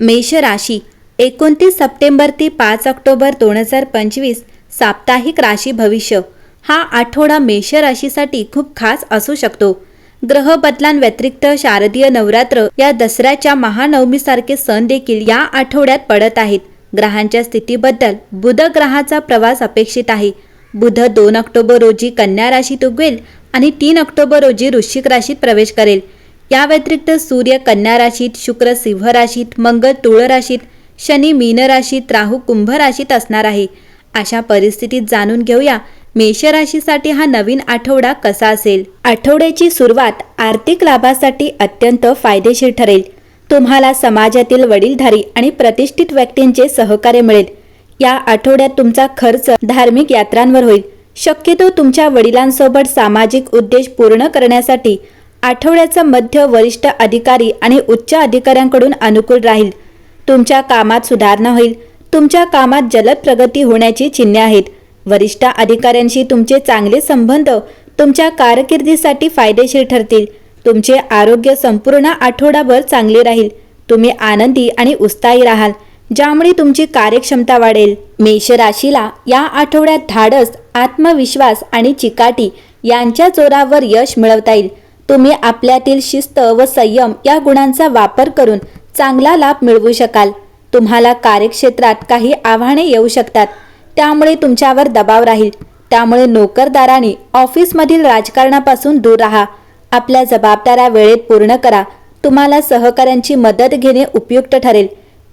मेष राशी एकोणतीस सप्टेंबर ते पाच ऑक्टोबर दोन हजार पंचवीस साप्ताहिक राशी भविष्य. हा आठवडा मेष राशीसाठी खूप खास असू शकतो. ग्रह बदलांव्यतिरिक्त शारदीय नवरात्र या दसऱ्याच्या महानवमीसारखे सण देखील या आठवड्यात पडत आहेत. ग्रहांच्या स्थितीबद्दल बुध ग्रहाचा प्रवास अपेक्षित आहे. बुध दोन ऑक्टोबर रोजी कन्या राशीत उगवेल आणि तीन ऑक्टोबर रोजी वृश्चिक राशीत प्रवेश करेल. या व्यतिरिक्त सूर्य कन्या राशीत शुक्र सिंह राशीत मंगळ तुळ राशीत शनी मीन राशीत राहू कुंभ राशीत असणार आहे. अशा परिस्थितीत जाणून घेऊया मेष राशीसाठी हा नवीन आठवडा कसा असेल. आठवड्याची सुरुवात आर्थिक लाभासाठी अत्यंत फायदेशीर ठरेल. तुम्हाला समाजातील वडीलधारी आणि प्रतिष्ठित व्यक्तींचे सहकार्य मिळेल. या आठवड्यात तुमचा खर्च धार्मिक यात्रांवर होईल. शक्यतो तुमच्या वडिलांसोबत सामाजिक उद्देश पूर्ण करण्यासाठी आठवड्याचा मध्य वरिष्ठ अधिकारी आणि उच्च अधिकाऱ्यांकडून अनुकूल राहील. तुमच्या कामात सुधारणा होईल. तुमच्या कामात जलद प्रगती होण्याची चिन्हे आहेत. वरिष्ठ अधिकाऱ्यांशी तुमचे चांगले संबंध तुमच्या कारकिर्दीसाठी फायदेशीर ठरतील. तुमचे आरोग्य संपूर्ण आठवडाभर चांगले राहील. तुम्ही आनंदी आणि उत्साही राहाल. ज्यामुळे तुमची कार्यक्षमता वाढेल. मेष राशीला या आठवड्यात धाडस आत्मविश्वास आणि चिकाटी यांच्या जोरावर यश मिळवता येईल. तुम्ही आपल्यातील शिस्त व संयम या गुणांचा वापर करून चांगला लाभ मिळवू शकाल. तुम्हाला कार्यक्षेत्रात काही आव्हाने येऊ शकतात. त्यामुळे तुमच्यावर दबाव राहील. त्यामुळे नोकरदारांनी ऑफिसमधील राजकारणापासून दूर राहा. आपल्या जबाबदाऱ्या वेळेत पूर्ण करा. तुम्हाला सहकाऱ्यांची मदत घेणे उपयुक्त ठरेल.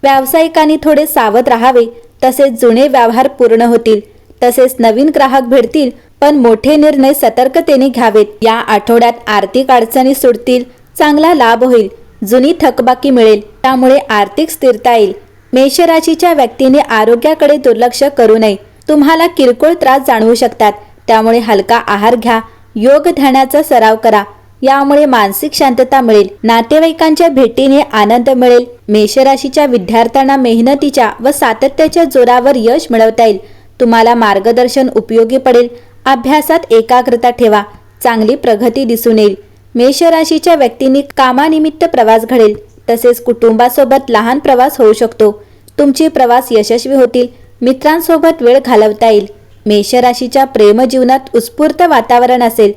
व्यावसायिकांनी थोडे सावध राहावे. तसेच जुने व्यवहार पूर्ण होतील. तसेच नवीन ग्राहक भेटतील. पण मोठे निर्णय सतर्कतेने घ्यावेत. या आठवड्यात आर्थिक अडचणी सुटतील चांगला लाभ होईल जुनी थकबाकी मिळेल त्यामुळे आर्थिक स्थिरता येईल. मेषराशीच्या व्यक्तीने आरोग्याकडे दुर्लक्ष करू नये. तुम्हाला किरकोळ त्रास जाणवू शकतात. त्यामुळे हलका आहार घ्या योग ध्यानाचा सराव करा. यामुळे मानसिक शांतता मिळेल नातेवाईकांच्या भेटीने आनंद मिळेल. मेषराशीच्या विद्यार्थ्यांना मेहनतीच्या व सातत्याच्या जोरावर यश मिळवता येईल. तुम्हाला मार्गदर्शन उपयोगी पडेल. अभ्यासात एकाग्रता ठेवा. चांगली प्रगती दिसून येईल. मेषराशीच्या व्यक्तींनी कामानिमित्त प्रवास घडेल. तसेच कुटुंबासोबत लहान प्रवास होऊ शकतो. तुमचे प्रवास यशस्वी होतील. मित्रांसोबत वेळ घालवता येईल. मेषराशीच्या प्रेमजीवनात उत्स्फूर्त वातावरण असेल.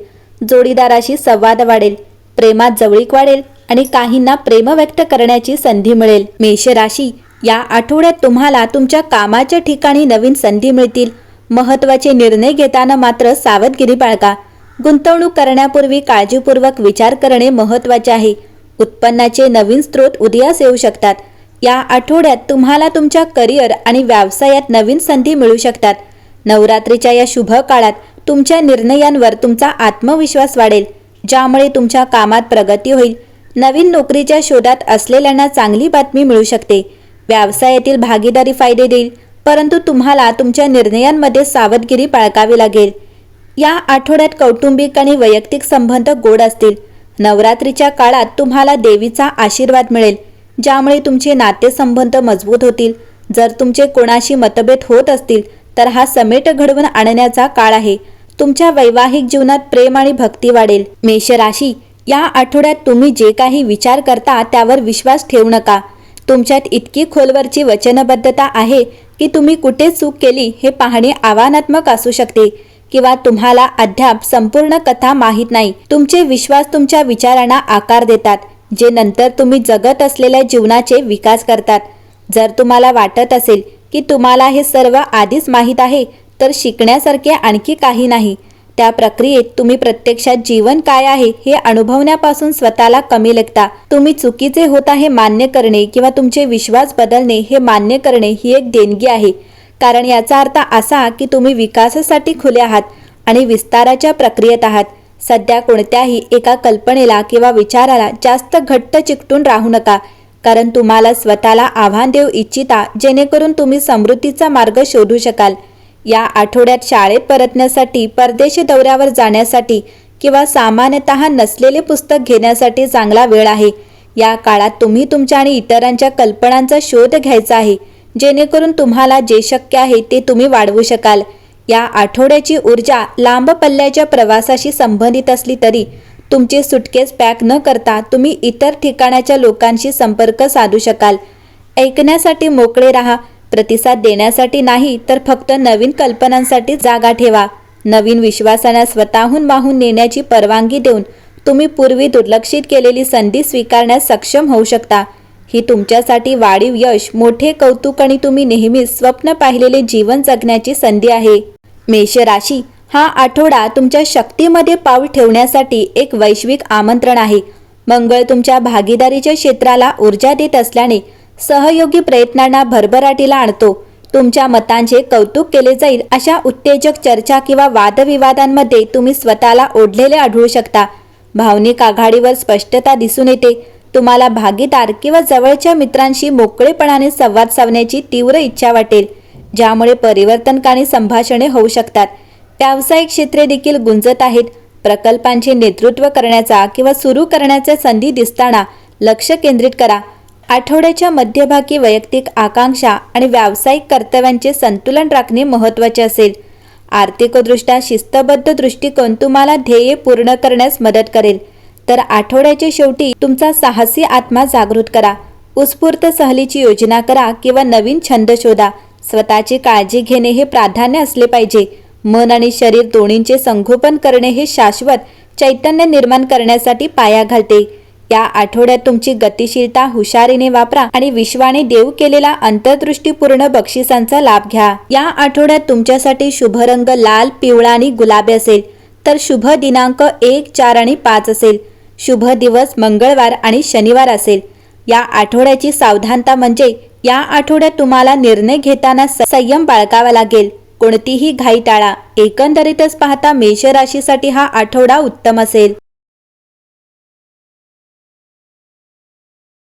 जोडीदाराशी संवाद वाढेल. प्रेमात जवळीक वाढेल आणि काहींना प्रेम व्यक्त करण्याची संधी मिळेल. मेषराशी या आठवड्यात तुम्हाला तुमच्या कामाच्या ठिकाणी नवीन संधी मिळतील. महत्त्वाचे निर्णय घेताना मात्र सावधगिरी बाळगा. गुंतवणूक करण्यापूर्वी काळजीपूर्वक विचार करणे महत्त्वाचे आहे. उत्पन्नाचे नवीन स्रोत उदयास येऊ शकतात. या आठवड्यात तुम्हाला तुमच्या करिअर आणि व्यवसायात नवीन संधी मिळू शकतात. नवरात्रीच्या या शुभ काळात तुमच्या निर्णयांवर तुमचा आत्मविश्वास वाढेल ज्यामुळे तुमच्या कामात प्रगती होईल. नवीन नोकरीच्या शोधात असलेल्यांना चांगली बातमी मिळू शकते. व्यवसायातील भागीदारी फायदे देईल. परंतु तुम्हाला तुमच्या निर्णयांमध्ये सावधगिरी बाळगावी लागेल. या आठवड्यात कौटुंबिक आणि वैयक्तिक संबंध गोड असतील. नवरात्रीच्या काळात तुम्हाला देवीचा आशीर्वाद मिळेल ज्यामुळे तुमचे नातेसंबंध मजबूत होतील. जर तुमचे कोणाशी मतभेद होत असतील तर हा समेट घडवून आणण्याचा काळ आहे. तुमच्या वैवाहिक जीवनात प्रेम आणि भक्ती वाढेल. मेष राशी या आठवड्यात तुम्ही जे काही विचार करता त्यावर विश्वास ठेवू नका. तुमच्यात इतकी खोलवरची वचनबद्धता आहे की तुम्ही कुठे चूक केली हे पाहणे आव्हानात्मक असू शकते किंवा तुम्हाला अद्याप संपूर्ण कथा माहीत नाही. तुमचे विश्वास तुमच्या विचारांना आकार देतात जे नंतर तुम्ही जगत असलेल्या जीवनाचे विकास करतात. जर तुम्हाला वाटत असेल की तुम्हाला हे सर्व आधीच माहीत आहे तर शिकण्यासारखे आणखी काही नाही. त्या प्रक्रियेत तुम्ही प्रत्यक्षात जीवन काय आहे हे अनुभवण्यापासून स्वतःला कमी लेखता. तुम्ही चुकीचे होता हे मान्य करणे किंवा तुमचे विश्वास बदलणे हे मान्य करणे ही एक देणगी आहे. कारण याचा अर्थ असा की तुम्ही विकासासाठी खुले आहात आणि विस्ताराच्या प्रक्रियेत आहात. सध्या कोणत्याही एका कल्पनेला किंवा विचाराला जास्त घट्ट चिकटून राहू नका. कारण तुम्हाला स्वतःला आव्हान देऊ इच्छिता जेणेकरून तुम्ही समृद्धीचा मार्ग शोधू शकाल. या आठवड्यात शाळेत परतण्यासाठी परदेशी दौऱ्यावर जाण्यासाठी किंवा सामान्यतः नसलेले पुस्तक घेण्यासाठी चांगला वेळ आहे. या काळात तुम्ही तुमच्या आणि इतरांच्या कल्पनांचा शोध घ्यायचा आहे. जेणेकरून तुम्हाला जे शक्य आहे ते तुम्ही वाढवू शकाल. या आठवड्याची ऊर्जा लांब पल्ल्याच्या प्रवासाशी संबंधित असली तरी तुमचे सुटकेस पॅक न करता तुम्ही इतर ठिकाणाच्या लोकांशी संपर्क साधू शकाल. ऐकण्यासाठी मोकळे राहा. प्रतिसाद देण्यासाठी नाही तर फक्त नवीन कल्पनांसाठी जागा ठेवा. नवीन विश्वासाने स्वतःहून वाहून नेण्याची परवानगी देऊन तुम्ही पूर्वी दुर्लक्षित केलेली संधी स्वीकारण्यास सक्षम होऊ शकता. ही तुमच्यासाठी वाढीव यश मोठे कौतुक आणि तुम्ही नेहमीच स्वप्न पाहिलेले जीवन जगण्याची संधी आहे. मेष राशी हा आठवडा तुमच्या शक्तीमध्ये पाऊल ठेवण्यासाठी एक वैश्विक आमंत्रण आहे. मंगळ तुमच्या भागीदारीच्या क्षेत्राला ऊर्जा देत असल्याने सहयोगी प्रयत्नांना भरभराटीला आणतो. तुमच्या मतांचे कौतुक केले जाईल अशा उत्तेजक चर्चा किंवा वादविवादांमध्ये तुम्ही स्वतःला ओढलेले आढळू शकता. भावनिक आघाडीवर स्पष्टता दिसून येते. तुम्हाला भागीदार किंवा जवळच्या मित्रांशी मोकळेपणाने संवाद साधण्याची तीव्र इच्छा वाटेल ज्यामुळे परिवर्तनकारी संभाषणे होऊ शकतात. व्यावसायिक क्षेत्रे देखील गुंजत आहेत. प्रकल्पांचे नेतृत्व करण्याचा किंवा सुरू करण्याच्या संधी दिसताना लक्ष केंद्रित करा. आठवड्याच्या मध्यभागी वैयक्तिक आकांक्षा आणि व्यावसायिक कर्तव्यांचे संतुलन राखणे महत्त्वाचे असेल. आर्थिकदृष्ट्या शिस्तबद्ध दृष्टिकोन तुम्हाला ध्येये पूर्ण करण्यास मदत करेल. तर आठवड्याच्या शेवटी तुमचा साहसी आत्मा जागृत करा. उत्स्फूर्त सहलीची योजना करा किंवा नवीन छंद शोधा. स्वतःची काळजी घेणे हे प्राधान्य असले पाहिजे. मन आणि शरीर दोन्हींचे संगोपन करणे हे शाश्वत चैतन्य निर्माण करण्यासाठी पाया घालते. या आठवड्यात तुमची गतिशीलता हुशारीने वापरा आणि विश्वाने देऊ केलेला अंतर्दृष्टीपूर्ण बक्षिसांचा लाभ घ्या. या आठवड्यात तुमच्यासाठी शुभ रंग लाल पिवळा आणि गुलाबी असेल. तर शुभ दिनांक एक चार आणि पाच असेल. शुभ दिवस मंगळवार आणि शनिवार असेल. या आठवड्याची सावधानता म्हणजे या आठवड्यात तुम्हाला निर्णय घेताना संयम बाळगावा लागेल. कोणतीही घाई टाळा एकंदरीतच पाहता मेष राशीसाठी हा आठवडा उत्तम असेल.